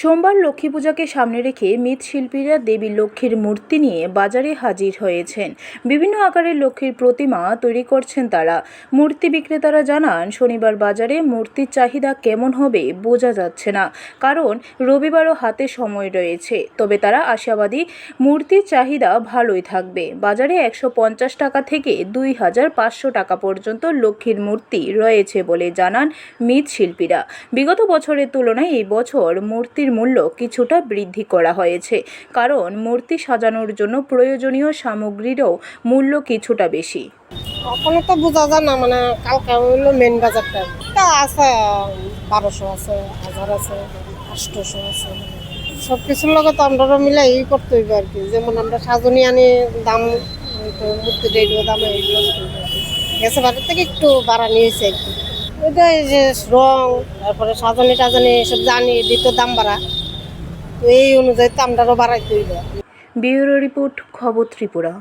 সোমবার লক্ষ্মী পূজাকে সামনে রেখে মৃৎশিল্পীরা দেবী লক্ষ্মীর মূর্তি নিয়ে বাজারে হাজির হয়েছেন। বিভিন্ন আকারের লক্ষ্মীর প্রতিমা তৈরি করছেন তারা। মূর্তি বিক্রেতারা জানান, শনিবার বাজারে মূর্তির চাহিদা কেমন হবে বোঝা যাচ্ছে না, কারণ রবিবারও হাতে সময় রয়েছে। তবে তারা আশাবাদী, মূর্তির চাহিদা ভালোই থাকবে। বাজারে একশো পঞ্চাশ টাকা থেকে দুই হাজার পাঁচশো টাকা পর্যন্ত লক্ষ্মীর মূর্তি রয়েছে বলে জানান মৃৎশিল্পীরা। বিগত বছরের তুলনায় এই বছর মূর্তির মূল্য কিছুটা বৃদ্ধি করা হয়েছে। কারণ মূর্তি সাজানোর জন্য প্রয়োজনীয় সামগ্রীরও মূল্য কিছুটা বেশি। ওখানে তো বোঝা যায় না মানে কালকে হইল মেন বাজারটা। তা আছে, বারোশো আছে, হাজার আছে, আটশোশো আছে। সব কিছুর লগে তো আমরা মিলাই ই করতে হইবে আর কি। যেমন আমরা সাজনি আনি, দাম মূর্তি এইগুলো দাম এইগুলো কি। গেছে বাজার থেকে একটু বাড়ানি হয়েছে আর কি যে রং, তারপরে সাজানি টাজানি এসব জানি দিতে দাম বাড়া। তো এই অনুযায়ী দামটারও বাড়াই বাড়াইতে হইবে। ব্যুরো রিপোর্ট, খবর ত্রিপুরা।